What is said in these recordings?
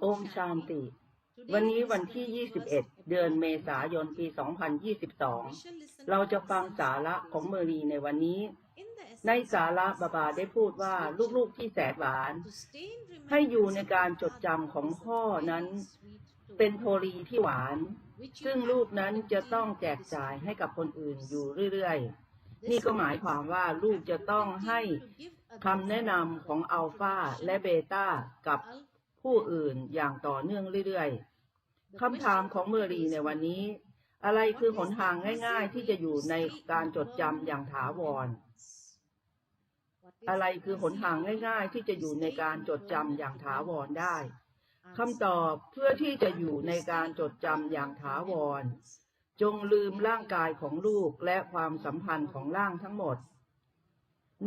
โอมชานติ วันนี้วันที่ 21 เดือนเมษายนปี 2022 เราจะฟังสาระของเมรีในวันนี้ ในสาระบาบาได้พูดว่าลูกๆที่แสนหวาน ให้อยู่ในการจดจำของพ่อนั้น เป็นโทรีที่หวาน ซึ่งลูกนั้นจะต้องแจกจ่ายให้กับคนอื่นอยู่เรื่อยๆนี่ก็หมายความว่าลูกจะต้องให้คำแนะนำของอัลฟาและเบต้ากับ ผู้อื่นอย่างต่อเนื่องเรื่อยๆคำถามของเมอรีในวันนี้ อะไรคือหนทางง่ายๆ ที่จะอยู่ในการจดจำอย่างถาวร อะไรคือหนทางง่ายๆ ที่จะอยู่ในการจดจำอย่างถาวรได้คำตอบเพื่อที่จะอยู่ในการจดจำอย่างถาวร จงลืมร่างกายของลูกและความสัมพันธ์ของร่างทั้งหมด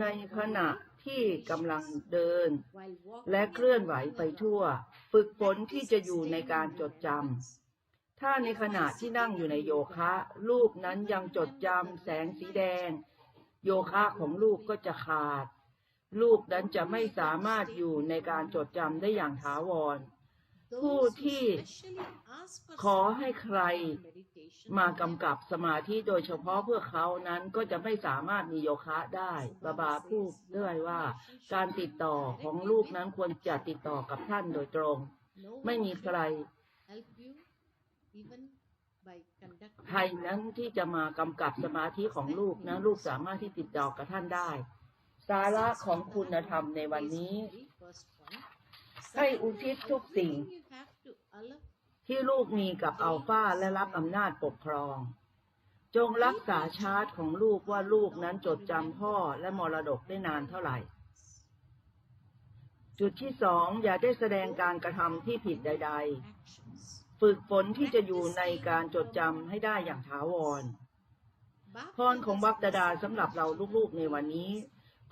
ในขณะที่กำลังเดิน และเคลื่อนไหวไปทั่ว ฝึกฝนที่จะอยู่ในการจดจำถ้าในขณะที่นั่งอยู่ในโยคะลูกนั้นยังจดจำแสงสีแดง โยคะของลูกก็จะขาดลูกนั้นจะไม่สามารถอยู่ในการจดจำได้อย่างถาวร ผู้ที่ขอให้ใครมากำกับสมาธิโดยเฉพาะเพื่อเขานั้นก็จะไม่สามารถมีโยคะได้บาบาพูดด้วยว่า การติดต่อของลูกนั้นควรจะติดต่อกับท่านโดยตรง ไม่มีใครใครนั้นที่จะมากำกับสมาธิของลูกนะลูกสามารถที่ติดต่อกับท่านได้ สาระของคุณธรรมในวันนี้ ให้อุทิศทุกสิ่ง ที่ลูกมีกับอัลฟาและรับอำนาจปกครอง จงรักษาชาร์ตของลูกว่าลูกนั้นจดจำพ่อและมรดกได้นานเท่าไหร่ จุดที่สองอย่าได้แสดงการกระทำที่ผิดใด ๆ ฝึกฝนที่จะอยู่ในการจดจำให้ได้อย่างถาวรพรของบัพดาดาสำหรับเราลูกๆในวันนี้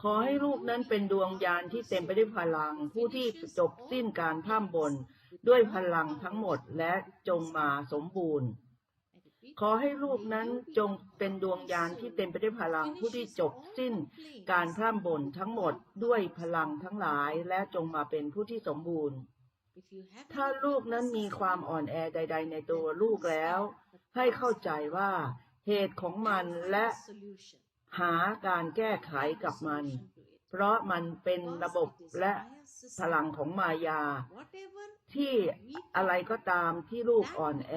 ขอให้ลูกนั้นเป็นดวงยานที่เต็มไปด้วยพลัง ผู้ที่จบสิ้นการพร่ำบน ด้วยพลังทั้งหมดและจงมาสมบูรณ์ ขอให้ลูกนั้นจงเป็นดวงยานที่เต็มไปด้วยพลัง ผู้ที่จบสิ้นการพร่ำบนทั้งหมดด้วยพลังทั้งหลาย และจงมาเป็นผู้ที่สมบูรณ์ ถ้าลูกนั้นมีความอ่อนแอใด ๆ ในตัวลูกแล้ว ให้เข้าใจว่าเหตุของมันและ หาการแก้ไขกับมัน เพราะมันเป็นระบบและพลังของมายา ที่อะไรก็ตามที่ลูกอ่อนแอ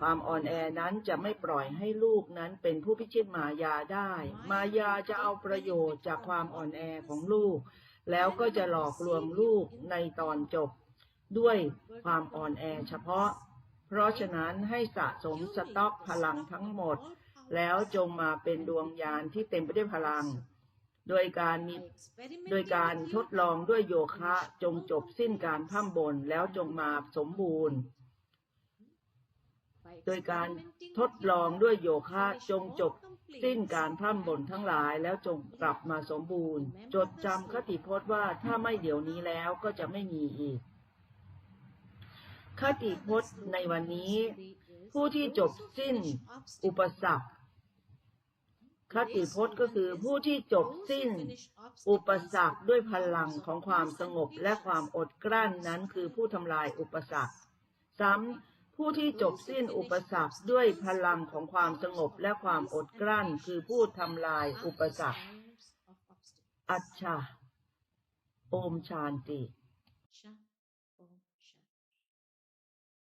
ความอ่อนแอนั้นจะไม่ปล่อยให้ลูกนั้นเป็นผู้พิชิตมายาได้ มายาจะเอาประโยชน์จากความอ่อนแอของลูก แล้วก็จะหลอกลวงลูกในตอนจบ ด้วยความอ่อนแอเฉพาะ เพราะฉะนั้นให้สะสมสต็อกพลังทั้งหมด แล้วจงมาเป็นดวงยานที่เต็มไปด้วยพลัง โดยการมีโดยการทดลองด้วยโยคะจงจบสิ้นการพร่ำบนแล้วจงมาสมบูรณ์ โดยการทดลองด้วยโยคะจงจบสิ้นการพร่ำบนทั้งหลายแล้วจงกลับมาสมบูรณ์ จดจำคติพจน์ว่าถ้าไม่เดี๋ยวนี้แล้วก็จะไม่มีอีก คติพจน์ในวันนี้ ผู้ที่จบสิ้นอุปสรรค คติพจน์ก็คือผู้ที่จบสิ้น อุปสรรคด้วยพลังของความสงบและความอดกลั้นนั้นคือผู้ทำลายอุปสรรค ซ้ำผู้ที่จบสิ้นอุปสรรคด้วยพลังของความสงบและความอดกลั้น คือผู้ทำลายอุปสรรค อัจฉาโอมชานติ